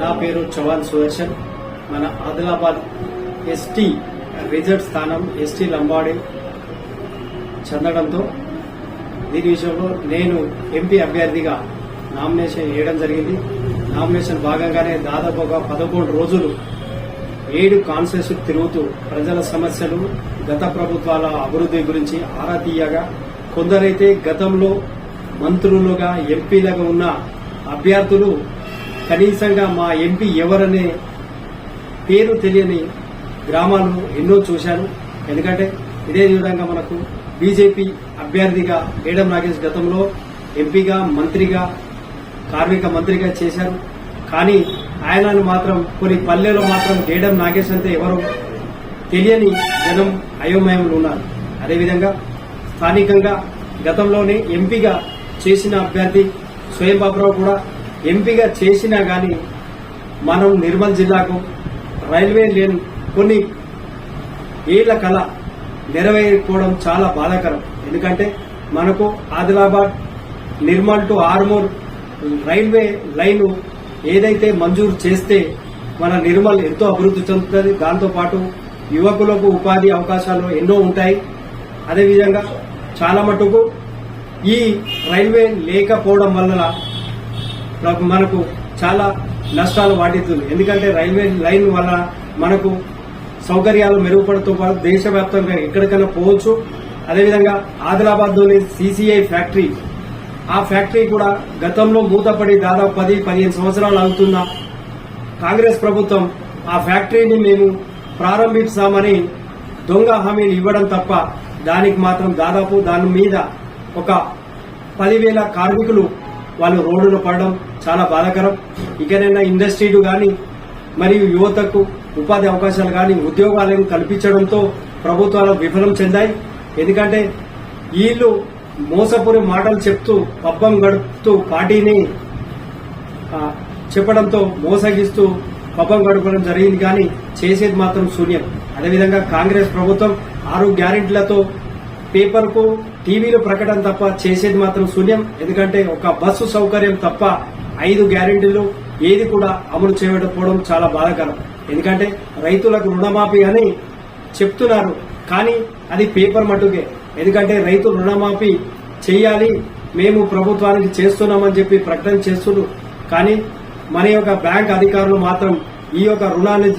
నా పేరు చవాన్ సుదర్శన్. మన ఆదిలాబాద్ ఎస్టీ రిజర్వ్ స్థానం ఎస్టీ లంబాడి చెందడంతో దీని విషయంలో నేను ఎంపీ అభ్యర్థిగా నామినేషన్ వేయడం జరిగింది. నామినేషన్ భాగంగానే దాదాపు ఒక పదకొండు రోజులు ఏడు కాన్సెస్ తిరుగుతూ ప్రజల సమస్యలు గత ప్రభుత్వాల అభివృద్ధి గురించి ఆరా తీయగా కొందరైతే గతంలో మంత్రులుగా ఎంపీలుగా ఉన్న అభ్యర్థులు కనీసంగా మా ఎంపీ ఎవరనే పేరు తెలియని గ్రామాలు ఎన్నో చూశాను ఎందుకంటే ఇదే విధంగా మనకు బీజేపీ అభ్యర్థిగా ఏడం నాగేష్ గతంలో ఎంపీగా మంత్రిగా కార్మిక మంత్రిగా చేశారు. కానీ ఆయనను మాత్రం కొన్ని పల్లెలో మాత్రం గేడం నాగేష్ అంటే ఎవరు తెలియని జనం అయోమయంలో ఉన్నారు. అదేవిధంగా స్థానికంగా గతంలోనే ఎంపీగా చేసిన అభ్యర్థి స్వయం బాబురావు కూడా ఎంపీగా చేసినా గాని మనం నిర్మల్ జిల్లాకు రైల్వే లేని కొన్ని ఏళ్ళ కళ నెరవేరుకోవడం చాలా బాధాకరం. ఎందుకంటే మనకు Adilabad Nirmal to Armoor railway line ఏదైతే మంజూరు చేస్తే మన నిర్మల్ ఎంతో అభివృద్ధి చెందుతుంది. దాంతోపాటు యువకులకు ఉపాధి అవకాశాలు ఎన్నో ఉంటాయి. అదేవిధంగా చాలా మటుకు ఈ రైల్వే లేకపోవడం వల్ల మనకు చాలా నష్టాలు వాటిస్తుంది ఎందుకంటే రైల్వే లైన్ వల్ల మనకు సౌకర్యాలు మెరుగుపడుతూ పాటు దేశవ్యాప్తంగా ఎక్కడికైనా పోవచ్చు. అదేవిధంగా ఆదిలాబాద్లోని సీసీఐ ఫ్యాక్టరీ ఆ ఫ్యాక్టరీ కూడా గతంలో మూతపడి దాదాపు పది పదిహేను సంవత్సరాలు అవుతున్న కాంగ్రెస్ ప్రభుత్వం ఆ ఫ్యాక్టరీని మేము ప్రారంభిస్తామని దొంగ హామీలు ఇవ్వడం తప్ప దానికి మాత్రం దాదాపు దాని మీద ఒక పదివేల కార్మికులు వాళ్ళు రోడ్డున పడడం చాలా బాధాకరం. ఇకనైనా ఇండస్ట్రీలు కానీ మరియు యువతకు ఉపాధి అవకాశాలు కానీ ఉద్యోగాలను కల్పించడంతో ప్రభుత్వాలు విఫలం చెందాయి. ఎందుకంటే వీళ్ళు మోసపూరి మాటలు చెప్తూ పబ్బం గడుపుతూ పార్టీని చెప్పడంతో మోసగిస్తూ పబ్బం గడపడం జరిగింది కానీ చేసేది మాత్రం శూన్యం. అదేవిధంగా కాంగ్రెస్ ప్రభుత్వం ఆరు గ్యారెంటీలతో పేపర్కు టీవీలు ప్రకటన తప్ప చేసేది మాత్రం శూన్యం. ఎందుకంటే ఒక బస్సు సౌకర్యం తప్ప ఐదు గ్యారెంటీలు ఏది కూడా అమలు చేయకపోవడం చాలా బాధాకరం. ఎందుకంటే రైతులకు రుణమాఫీ అని చెప్తున్నారు. కానీ అది పేపర్ మట్టుకే. ఎందుకంటే రైతు రుణమాఫీ చేయాలి మేము ప్రభుత్వానికి చేస్తున్నామని చెప్పి ప్రకటన చేస్తున్నారు కానీ మన యొక్క బ్యాంక్ అధికారులు మాత్రం ఈ యొక్క రుణాన్ని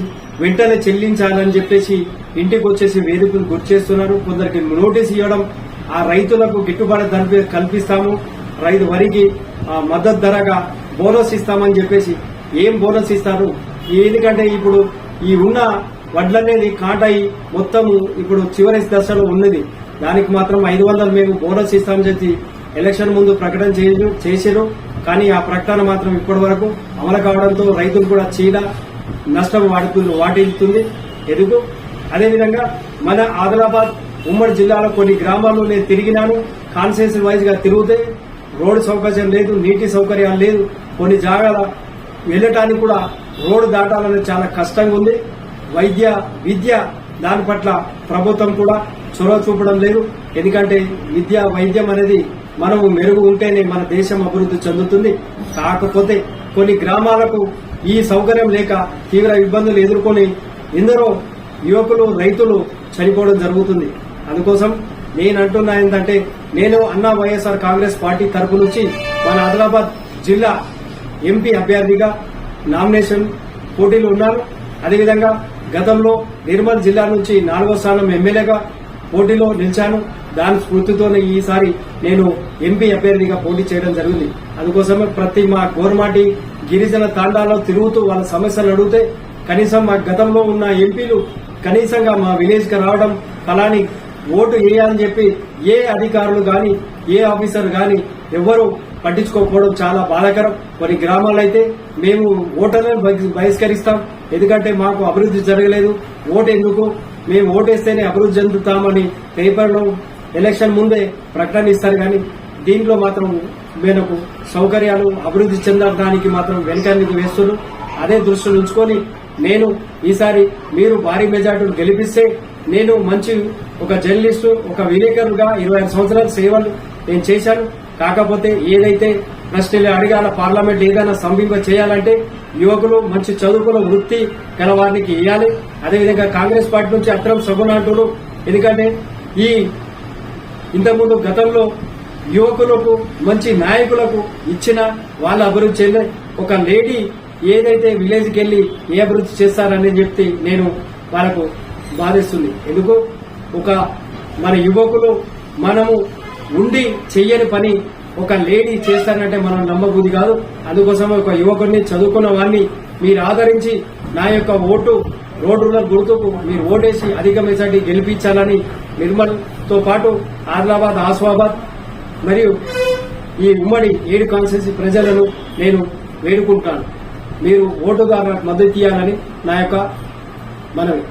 వెంటనే చెల్లించాలని చెప్పేసి ఇంటికి వచ్చేసి వేదికలు గుర్తు చేస్తున్నారు. కొందరికి నోటీస్ ఇవ్వడం ఆ రైతులకు గిట్టుబాటు కల్పిస్తాము. రైతు వరికి మద్దతు ధరగా బోనస్ ఇస్తామని చెప్పేసి ఏం బోనస్ ఇస్తారు? ఎందుకంటే ఇప్పుడు ఈ ఉన్న వడ్లనేది కాటాయి మొత్తము ఇప్పుడు చివరి దశలో ఉన్నది. దానికి మాత్రం ఐదు వందలు మేము బోనస్ ఇస్తామని చెప్పి ఎలక్షన్ ముందు ప్రకటన చేయరు- చేశారు. కానీ ఆ ప్రకటన మాత్రం ఇప్పటి వరకు అమలు కావడంతో రైతులు కూడా చీడ నష్టం వాడుతుంది వాటిల్లుతుంది. ఎదుగు అదేవిధంగా మన ఆదిలాబాద్ ఉమ్మడి జిల్లాలో కొన్ని గ్రామాల్లో నేను తిరిగినాను. కాన్సెన్స్ వైజ్గా తిరిగితే రోడ్డు సౌకర్యం లేదు నీటి సౌకర్యాలు లేదు. కొన్ని జాగాల వెళ్ళటానికి కూడా రోడ్డు దాటాలనే చాలా కష్టంగా ఉంది. వైద్య విద్య దాని పట్ల ప్రభుత్వం కూడా చొరవ చూపడం లేదు. ఎందుకంటే విద్య వైద్యం అనేది మనము మెరుగు ఉంటేనే మన దేశం అభివృద్ధి చెందుతుంది. కాకపోతే కొన్ని గ్రామాలకు ఈ సౌకర్యం లేక తీవ్ర ఇబ్బందులు ఎదుర్కొని ఎందరో యువకులు రైతులు చనిపోవడం జరుగుతుంది. అందుకోసం నేను అంటున్నా ఏంటంటే నేను అన్నా వైఎస్ఆర్ కాంగ్రెస్ పార్టీ తరపు నుంచి మన ఆదిలాబాద్ జిల్లా ఎంపీ అభ్యర్థిగా నామినేషన్ పోటీలు ఉన్నారు. అదేవిధంగా గతంలో నిర్మల్ జిల్లా నుంచి నాలుగో స్థానం ఎమ్మెల్యేగా పోటీలో నిలిచాను. దాని స్ఫూర్తితోనే ఈసారి నేను ఎంపీ అభ్యర్థిగా పోటీ చేయడం జరిగింది. అందుకోసమే ప్రతి మా గోర్మాటి గిరిజన తాండాలో తిరుగుతూ వాళ్ళ సమస్యలు అడిగితే కనీసం మా గతంలో ఉన్న ఎంపీలు కనీసంగా మా విలేజ్ రావడం ఫలాని ఓటు వేయాలని చెప్పి ఏ అధికారులు గాని ఏ ఆఫీసర్ గాని ఎవ్వరూ పట్టించుకోకపోవడం చాలా బాధాకరం. కొన్ని గ్రామాల్లో అయితే మేము ఓటర్లను బహిష్కరిస్తాం. ఎందుకంటే మాకు అభివృద్ధి జరగలేదు. ఓటు ఎందుకు? మేము ఓటేస్తేనే అభివృద్ధి చెందుతామని పేపర్లో ఎలక్షన్ ముందే ప్రకటన ఇస్తారు కానీ దీంట్లో మాత్రం మనకు సౌకర్యాలు అభివృద్ధి చెందడానికి మాత్రం వెనకానికి వేస్తున్నారు. అదే దృష్టిలో ఉంచుకొని నేను ఈసారి మీరు భారీ మెజార్టీలు గెలిపిస్తే నేను మంచి ఒక జర్నలిస్టు ఒక విలేకరుగా ఇరవై ఐదు సంవత్సరాల సేవలు నేను చేశాను. కాకపోతే ఏదైతే ప్రశ్నలు అడగాల పార్లమెంట్ ఏదైనా సంభింప చేయాలంటే యువకులు మంచి చదువుకున్న వృత్తి గల వారికి ఇవ్వాలి అదేవిధంగా కాంగ్రెస్ పార్టీ నుంచి అత్రం సగుణ ఎందుకంటే ఈ ఇంతకుముందు గతంలో యువకులకు మంచి నాయకులకు ఇచ్చిన వాళ్ళ అభివృద్ధి చెందే ఒక లేడీ ఏదైతే విలేజ్కి వెళ్ళి ఏ అభివృద్ధి చేస్తారని చెప్తే నేను వాళ్ళకు బాధిస్తుంది. ఎందుకు? ఒక మన యువకులు మనము ఉండి చెయ్యని పని ఒక లేడీ చేస్తారంటే మనం నమ్మబుద్ధి కాదు. అందుకోసం ఒక యువకుడిని చదువుకున్న వారిని మీరు ఆదరించి నా యొక్క ఓటు రోడ్డుల గుర్తుకు మీరు ఓటేసి అధిక మెజార్టీ గెలిపించాలని నిర్మల్తో పాటు ఆదిలాబాద్ ఆస్వాబాద్ మరియు ఈ ఉమ్మడి ఏడు కాన్స్టిట్యూన్సీ ప్రజలను నేను వేడుకుంటాను. మీరు ఓటుగా నాకు మద్దతు ఇవ్వాలని నా యొక్క మనవి.